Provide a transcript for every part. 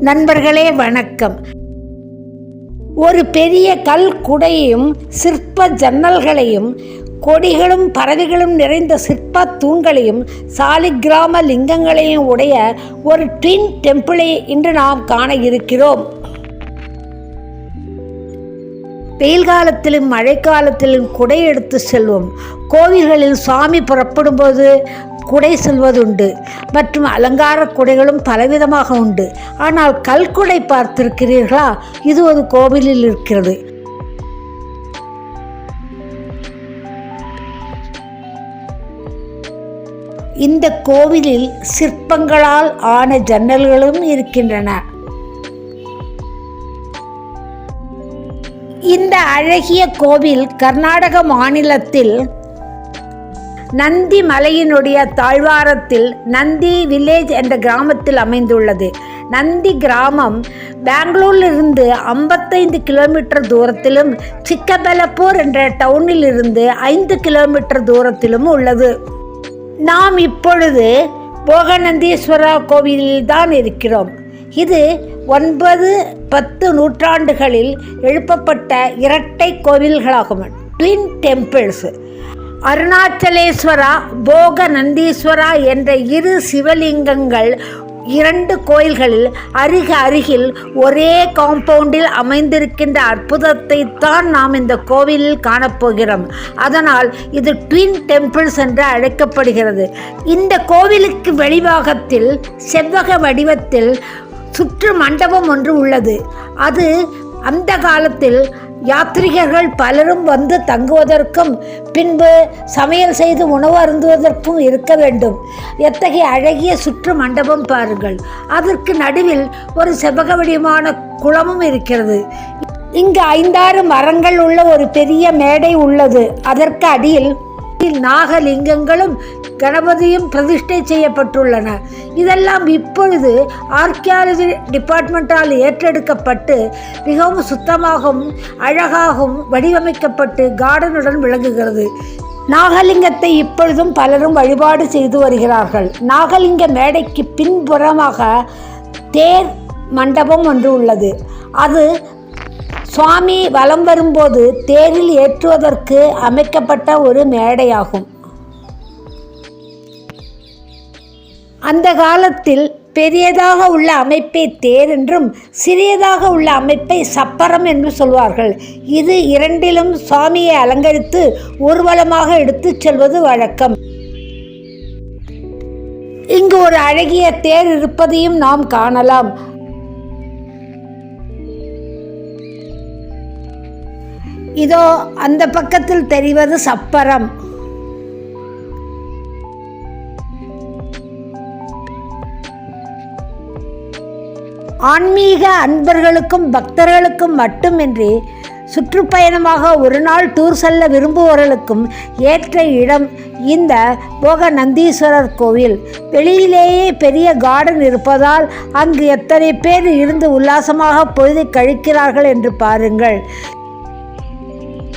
நண்பர்களே வணக்கம். ஒரு பெரிய கல் குடையையும் சிற்ப ஜன்னல்களையும் கொடிகளும் பறவைகளும் நிறைந்த சிற்ப தூண்களையும் சாலிகிராம லிங்கங்களையும் உடைய ஒரு ட்வின் டெம்பிளை இன்று நாம் காண இருக்கிறோம். வெயில் காலத்திலும் மழைக்காலத்திலும் குடை எடுத்து செல்வோம். கோவில்களில் சுவாமி புறப்படும்போது குடை சொல்வதுண்டு மற்றும் அலங்கார குடைகளும் பலவிதமாக உண்டு. ஆனால் கல்குடை பார்த்திருக்கிறீர்களா? இது ஒரு கோவிலில் இருக்கிறது. இந்த கோவிலில் சிற்பங்களால் ஆன ஜன்னல்களும் இருக்கின்றன. இந்த அழகிய கோவில் கர்நாடக மாநிலத்தில் நந்தி மலையினுடைய தாழ்வாரத்தில் நந்தி வில்லேஜ் என்ற கிராமத்தில் அமைந்துள்ளது. நந்தி கிராமம் பெங்களூரிலிருந்து ஐம்பத்தைந்து கிலோமீட்டர் தூரத்திலும் சிக்கபலப்பூர் என்ற டவுனில் இருந்து ஐந்து கிலோமீட்டர் தூரத்திலும் உள்ளது. நாம் இப்பொழுது போகநந்தீஸ்வரா கோவிலில் தான் இருக்கிறோம். இது ஒன்பது பத்து நூற்றாண்டுகளில் எழுப்பப்பட்ட இரட்டை கோவில்களாகும். ட்வின் டெம்பிள்ஸ் அருணாச்சலேஸ்வரா போக நந்தீஸ்வரா என்ற இரு சிவலிங்கங்கள் இரண்டு கோயில்களில் அருக அருகில் ஒரே காம்பவுண்டில் அமைந்திருக்கின்ற அற்புதத்தை தான் நாம் இந்த கோவிலில் காணப்போகிறோம். அதனால் இது ட்வின் டெம்பிள்ஸ் என்று அழைக்கப்படுகிறது. இந்த கோவிலுக்கு வெளிவாகத்தில் செவ்வக வடிவத்தில் சுற்று மண்டபம் ஒன்று உள்ளது. அது அந்த காலத்தில் யாத்ரிகர்கள் பலரும் வந்து தங்குவதற்கும் பின்பு சமையல் செய்து உணவு அருந்துவதற்கும் இருக்க வேண்டும். எத்தகைய அழகிய சுற்று மண்டபம் பாருங்கள். அதற்கு நடுவில் ஒரு செவ்வக வடிவமான குளமும் இருக்கிறது. இங்கு ஐந்தாறு மரங்கள் உள்ள ஒரு பெரிய மேடை உள்ளது. அதற்கு அடியில் நாகலிங்கங்களும் கணபதியும் பிரதிஷ்டை செய்யப்பட்டுள்ளன. இதெல்லாம் இப்பொழுது ஆர்கியாலஜி டிபார்ட்மெண்ட்டால் ஏற்றெடுக்கப்பட்டு மிகவும் சுத்தமாகவும் அழகாகவும் வடிவமைக்கப்பட்டு கார்டனுடன் விளங்குகிறது. நாகலிங்கத்தை இப்பொழுதும் பலரும் வழிபாடு செய்து வருகிறார்கள். நாகலிங்க மேடைக்கு பின்புறமாக தேர் மண்டபம் ஒன்று உள்ளது. அது சுவாமி வலம் வரும்போது தேரில் ஏற்றுவதற்கு அமைக்கப்பட்ட ஒரு மேடையாகும். அந்த காலத்தில் பெரியதாக உள்ள அமைப்பை தேர் என்றும் சிறியதாக உள்ள அமைப்பை சப்பரம் என்று சொல்வார்கள். இது இரண்டிலும் சுவாமியை அலங்கரித்து ஊர்வலமாக எடுத்துச் செல்வது வழக்கம். இங்கு ஒரு அழகிய தேர் இருப்பதையும் நாம் காணலாம். இதோ அந்த பக்கத்தில் தெரிவது சப்பரம். ஆன்மீக அன்பர்களுக்கும் பக்தர்களுக்கும் மட்டுமின்றி சுற்றுப்பயணமாக ஒரு நாள் டூர் செல்ல விரும்புபவர்களுக்கும் ஏற்ற இடம் இந்த போக நந்தீஸ்வரர் கோவில். வெளியிலேயே பெரிய கார்டன் இருப்பதால் அங்கு எத்தனை பேர் இருந்து உல்லாசமாக பொழுது கழிக்கிறார்கள் என்று பாருங்கள்.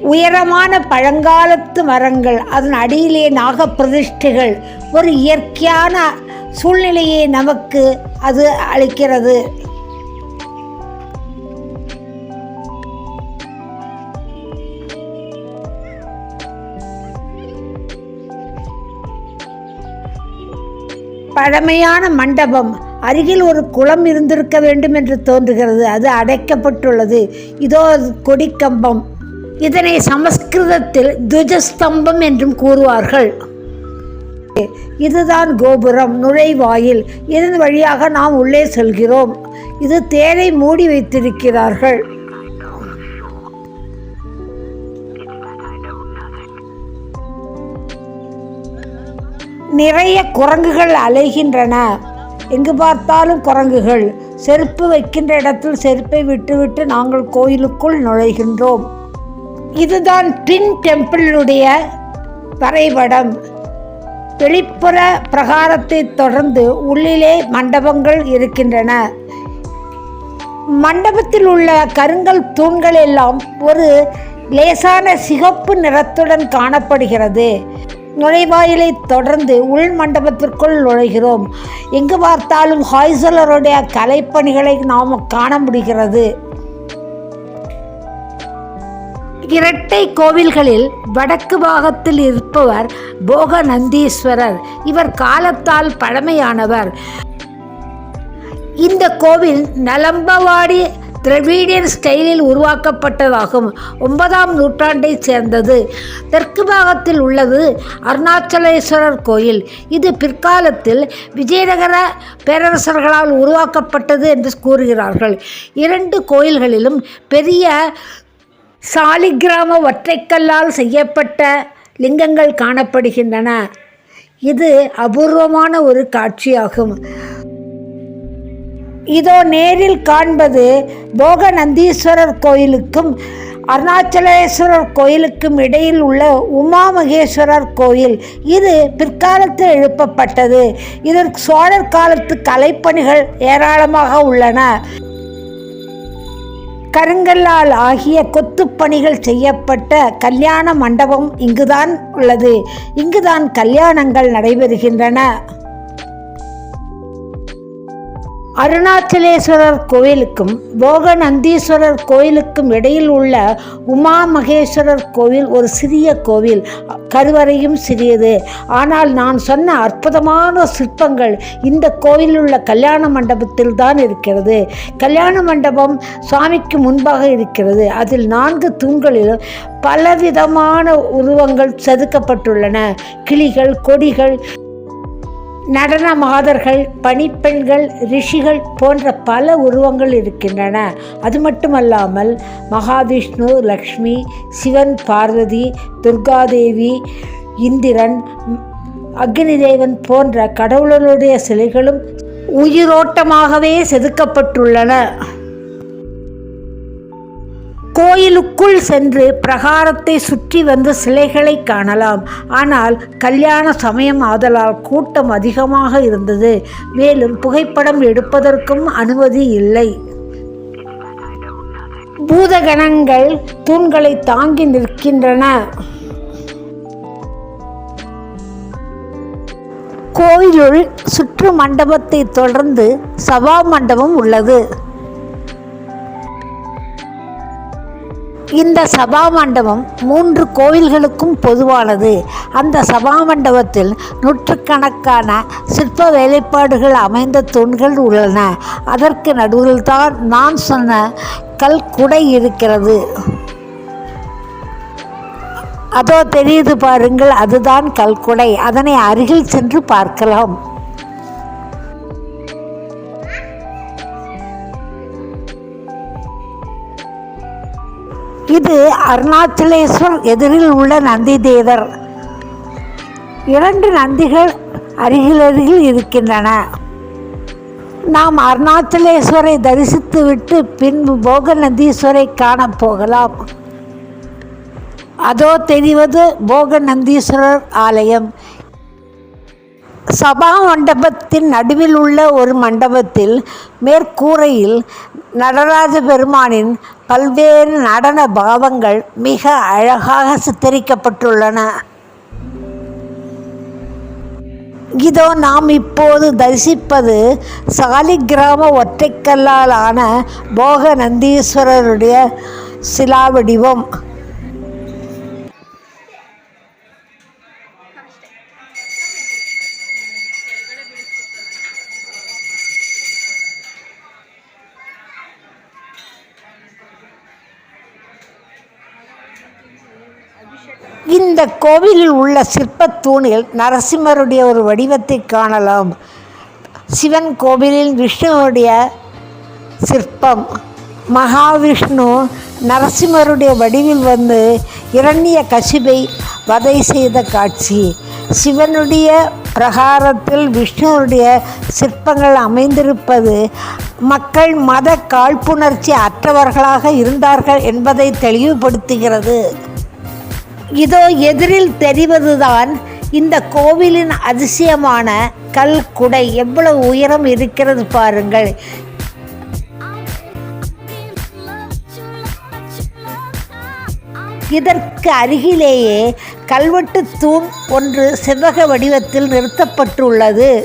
உயரமான பழங்காலத்து மரங்கள் அதன் அடியிலே நாகப்பிரதிஷ்டைகள். ஒரு இயற்கையான சூழ்நிலையை நமக்கு அது அளிக்கிறது. பழமையான மண்டபம் அருகில் ஒரு குளம் இருந்திருக்க வேண்டும் என்று தோன்றுகிறது. அது அடைக்கப்பட்டுள்ளது. இதோ கொடிக்கம்பம். இதனை சமஸ்கிருதத்தில் துஜஸ்தம்பம் என்றும் கூறுவார்கள். இதுதான் கோபுரம் நுழைவாயில். இதன் வழியாக நாம் உள்ளே செல்கிறோம். இது தேரை மூடி வைத்திருக்கிறார்கள். நிறைய குரங்குகள் அலைகின்றன. எங்கு பார்த்தாலும் குரங்குகள். செருப்பு வைக்கின்ற இடத்தில் செருப்பை விட்டுவிட்டு நாங்கள் கோயிலுக்குள் நுழைகின்றோம். இதுதான் ட்வின் டெம்பிளுடைய வரைபடம். வெளிப்புற பிரகாரத்தை தொடர்ந்து உள்ளிலே மண்டபங்கள் இருக்கின்றன. மண்டபத்தில் உள்ள கருங்கல் தூண்கள் எல்லாம் ஒரு லேசான சிகப்பு நிறத்துடன் காணப்படுகிறது. நுழைவாயிலை தொடர்ந்து உள் மண்டபத்திற்குள் நுழைகிறோம். எங்கு பார்த்தாலும் ஹாய்சலருடைய கலைப்பணிகளை நாம் காண முடிகிறது. இரட்டை கோவில்களில் வடக்கு பாகத்தில் இருப்பவர் போக நந்தீஸ்வரர் இவர் காலத்தால் பழமையானவர். இந்த கோவில் நலம்பவாடி திராவிடியன் ஸ்டைலில் உருவாக்கப்பட்டதாகும். ஒன்பதாம் நூற்றாண்டைச் சேர்ந்தது. தெற்கு பாகத்தில் உள்ளது அருணாச்சலேஸ்வரர் கோயில். இது பிற்காலத்தில் விஜயநகர பேரரசர்களால் உருவாக்கப்பட்டது என்று கூறுகிறார்கள். இரண்டு கோயில்களிலும் பெரிய சாலிகிராம ஒற்றைக்கல்லால் செய்யப்பட்ட லிங்கங்கள் காணப்படுகின்றன. இது அபூர்வமான ஒரு காட்சியாகும். இதோ நேரில் காண்பது போக நந்தீஸ்வரர் கோயிலுக்கும் அருணாச்சலேஸ்வரர் கோயிலுக்கும் இடையில் உள்ள உமா மகேஸ்வரர் கோயில். இது பிற்காலத்தில் எழுப்பப்பட்டது. இதற்கு சோழர் காலத்து கலைப்பணிகள் ஏராளமாக உள்ளன. கருங்கல்லால் ஆகிய கொத்துப்பணிகள் செய்யப்பட்ட கல்யாண மண்டபம் இங்குதான் உள்ளது. இங்குதான் கல்யாணங்கள் நடைபெறுகின்றன. அருணாச்சலேஸ்வரர் கோயிலுக்கும் போகநந்தீஸ்வரர் கோயிலுக்கும் இடையில் உள்ள உமா மகேஸ்வரர் கோவில் ஒரு சிறிய கோவில். கருவறையும் சிறியது. ஆனால் நான் சொன்ன அற்புதமான சிற்பங்கள் இந்த கோவிலில் உள்ள கல்யாண மண்டபத்தில் தான் இருக்கிறது. கல்யாண மண்டபம் சுவாமிக்கு முன்பாக இருக்கிறது. அதில் நான்கு தூண்களில் பலவிதமான உருவங்கள் செதுக்கப்பட்டுள்ளன. கிளிகள் கொடிகள் நடன மாதர்கள் பணிப்பெண்கள் ரிஷிகள் போன்ற பல உருவங்கள் இருக்கின்றன. அது மட்டுமல்லாமல் மகாவிஷ்ணு லக்ஷ்மி சிவன் பார்வதி துர்காதேவி இந்திரன் அக்னி தேவன் போன்ற கடவுளருடைய சிலைகளும் உயிரோட்டமாகவே செதுக்கப்பட்டுள்ளன. கோயிலுக்குள் சென்று பிரகாரத்தை சுற்றி வந்து சிலைகளை காணலாம். ஆனால் கல்யாண சமயம் ஆதலால் கூட்டம் அதிகமாக இருந்தது. மேலும் புகைப்படம் எடுப்பதற்கும் அனுமதி இல்லை. பூதகணங்கள் தூண்களை தாங்கி நிற்கின்றன. கோயிலுள் சுற்று மண்டபத்தை தொடர்ந்து சபா மண்டபம் உள்ளது. இந்த சபா மண்டபம் மூன்று கோவில்களுக்கும் பொதுவானது. அந்த சபா மண்டபத்தில் நூற்றுக்கணக்கான சிற்ப வேலைப்பாடுகள் அமைந்த தூண்கள் உள்ளன. அதற்கு நடுவில் தான் நான் சொன்ன கல் குடை இருக்கிறது. அதோ தெரியுது பாருங்கள் அதுதான் கல்குடை அதனை அருகில் சென்று பார்க்கலாம். இது அருணாச்சலேஸ்வர் எதிரில் உள்ள நந்தி தேவர் இரண்டு நந்திகள் அருகிலருகில் இருக்கின்றன. நாம் அருணாச்சலேஸ்வரை தரிசித்துவிட்டு பின்பு போக நந்தீஸ்வரை காணப் போகலாம். அதோ தெரிவது போக நந்தீஸ்வரர் ஆலயம். சபா மண்டபத்தின் நடுவில் உள்ள ஒரு மண்டபத்தில் மேற்கூரையில் நடராஜ பெருமானின் பல்வேறு நடன பாவங்கள் மிக அழகாக சித்தரிக்கப்பட்டுள்ளன. இதோ நாம் இப்போது தரிசிப்பது சாலிகிராம ஒற்றைக்கல்லால் ஆன போக நந்தீஸ்வரருடைய சிலா இந்த கோவிலில் உள்ள சிற்பத்தூணில் நரசிம்மருடைய ஒரு வடிவத்தை காணலாம். சிவன் கோவிலில் விஷ்ணுவுடைய சிற்பம் மகாவிஷ்ணு நரசிம்மருடைய வடிவில் வந்து இரண்ய கசிபை வதை செய்த காட்சி. சிவனுடைய பிரகாரத்தில் விஷ்ணுவுடைய சிற்பங்கள் அமைந்திருப்பது மக்கள் மத காழ்ப்புணர்ச்சி அற்றவர்களாக இருந்தார்கள் என்பதை தெளிவுபடுத்துகிறது. இதோ எதிரில் தெரிவதுதான் இந்த கோவிலின் அதிசயமான கல் குடை எவ்வளவு உயரம் இருக்கிறது பாருங்கள். இதற்கு அருகிலேயே கல்வெட்டு தூண் ஒன்று செவ்வக வடிவத்தில் நிறுத்தப்பட்டுள்ளது.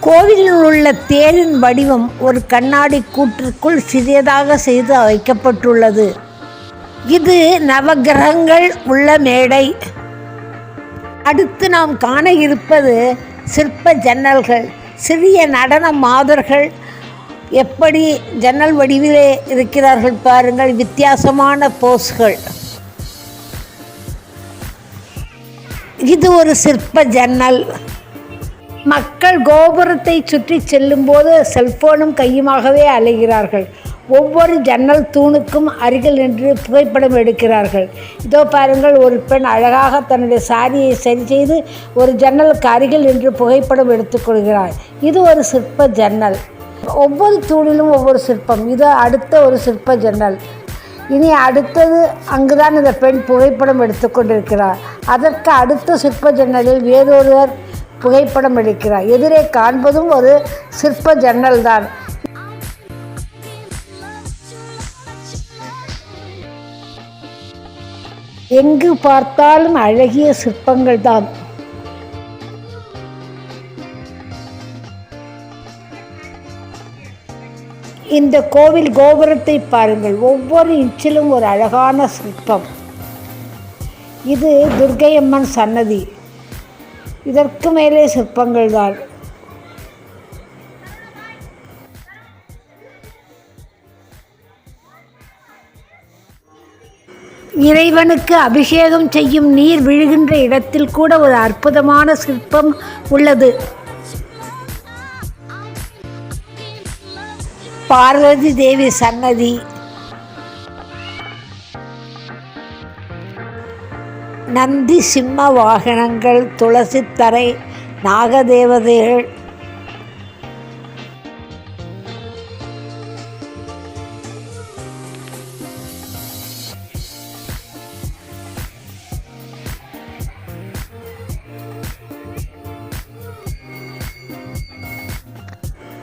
கோவிலில் உள்ள தேரின் வடிவம் ஒரு கண்ணாடி கூற்றுக்குள் சிறியதாக செய்து வைக்கப்பட்டுள்ளது. இது நவகிரகங்கள் உள்ள மேடை. அடுத்து நாம் காண இருப்பது சிற்ப ஜன்னல்கள் சிறிய நடன மாதர்கள். எப்படி ஜன்னல் வடிவிலே இருக்கிறார்கள் பாருங்கள் வித்தியாசமான போஸ்கள். இது ஒரு சிற்ப ஜன்னல். மக்கள் கோபுரத்தை சுற்றி செல்லும்போது செல்போனும் கையுமாகவே அலைகிறார்கள். ஒவ்வொரு ஜன்னல் தூணுக்கும் அருகில் நின்று புகைப்படம் எடுக்கிறார்கள். இதோ பாருங்கள் ஒரு பெண் அழகாக தன்னுடைய சாரியை சரி செய்து ஒரு ஜன்னலுக்கு அருகில் நின்று புகைப்படம் எடுத்துக்கொள்கிறார் இது ஒரு சிற்ப ஜன்னல். ஒவ்வொரு தூணிலும் ஒவ்வொரு சிற்பம். இது அடுத்த ஒரு சிற்ப ஜன்னல். இனி அடுத்தது அங்குதான் இந்த பெண் புகைப்படம் எடுத்துக்கொண்டிருக்கிறார் அதற்கு அடுத்த சிற்ப ஜன்னலில் வேறொருவர் புகைப்படம் எடுக்கிறார். எதிரே காண்பதும் ஒரு சிற்ப ஜன்னல் தான் எங்கு பார்த்தாலும் அழகிய சிற்பங்கள் தான் இந்த கோவில் கோபுரத்தை பாருங்கள். ஒவ்வொரு இன்ச்சிலும் ஒரு அழகான சிற்பம். இது துர்க்கையம்மன் சன்னதி. இதற்கு மேலே சிற்பங்கள் தான் இறைவனுக்கு அபிஷேகம் செய்யும் நீர் விழுகின்ற இடத்தில் கூட ஒரு அற்புதமான சிற்பம் உள்ளது. பார்வதி தேவி சன்னதி. நந்தி சிம்ம வாகனங்கள் துளசித்தரை நாகதேவதைகள்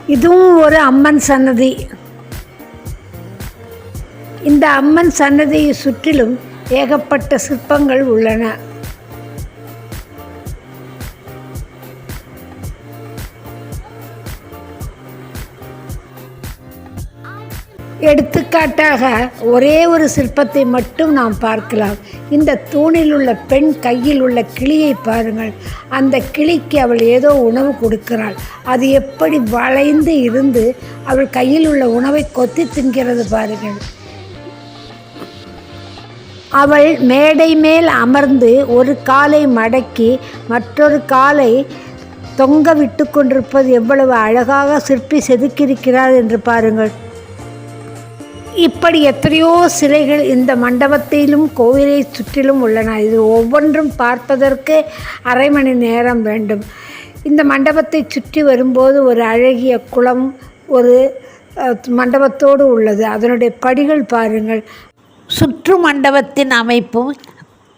இதுவும் ஒரு அம்மன் சன்னதி. இந்த அம்மன் சன்னதியை சுற்றிலும் ஏகப்பட்ட சிற்பங்கள் உள்ளன. எடுத்துக்காட்டாக ஒரே ஒரு சிற்பத்தை மட்டும் நாம் பார்க்கலாம். இந்த தூணில் உள்ள பெண் கையில் உள்ள கிளியை பாருங்கள். அந்த கிளிக்கு அவள் ஏதோ உணவு கொடுக்கிறாள். அது எப்படி வளைந்து இருந்து அவள் கையில் உள்ள உணவை கொத்தி தின்கிறது பாருங்கள். அவள் மேடை மேல் அமர்ந்து ஒரு காலை மடக்கி மற்றொரு காலை தொங்க விட்டு கொண்டிருப்பது எவ்வளவு அழகாக சிற்பி செதுக்கியிருக்கிறார் என்று பாருங்கள். இப்படி எத்தனையோ சிலைகள் இந்த மண்டபத்திலும் கோவிலை சுற்றிலும் உள்ளன. இது ஒவ்வொன்றும் பார்ப்பதற்கு அரை மணி நேரம் வேண்டும். இந்த மண்டபத்தை சுற்றி வரும்போது ஒரு அழகிய குளம் ஒரு மண்டபத்தோடு உள்ளது. அதனுடைய படிகள் பாருங்கள். சுற்று மண்டபத்தின் அமைப்பும்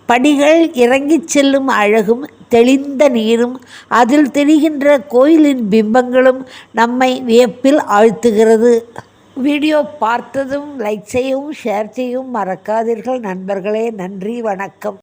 படிகள் இறங்கிச் செல்லும் அழகும் தெளிந்த நீரும் அதில் தெரிகின்ற கோயிலின் பிம்பங்களும் நம்மை வியப்பில் ஆழ்த்துகிறது. வீடியோ பார்த்ததும் லைக் செய்யவும் ஷேர் செய்யவும் மறக்காதீர்கள். நண்பர்களே நன்றி வணக்கம்.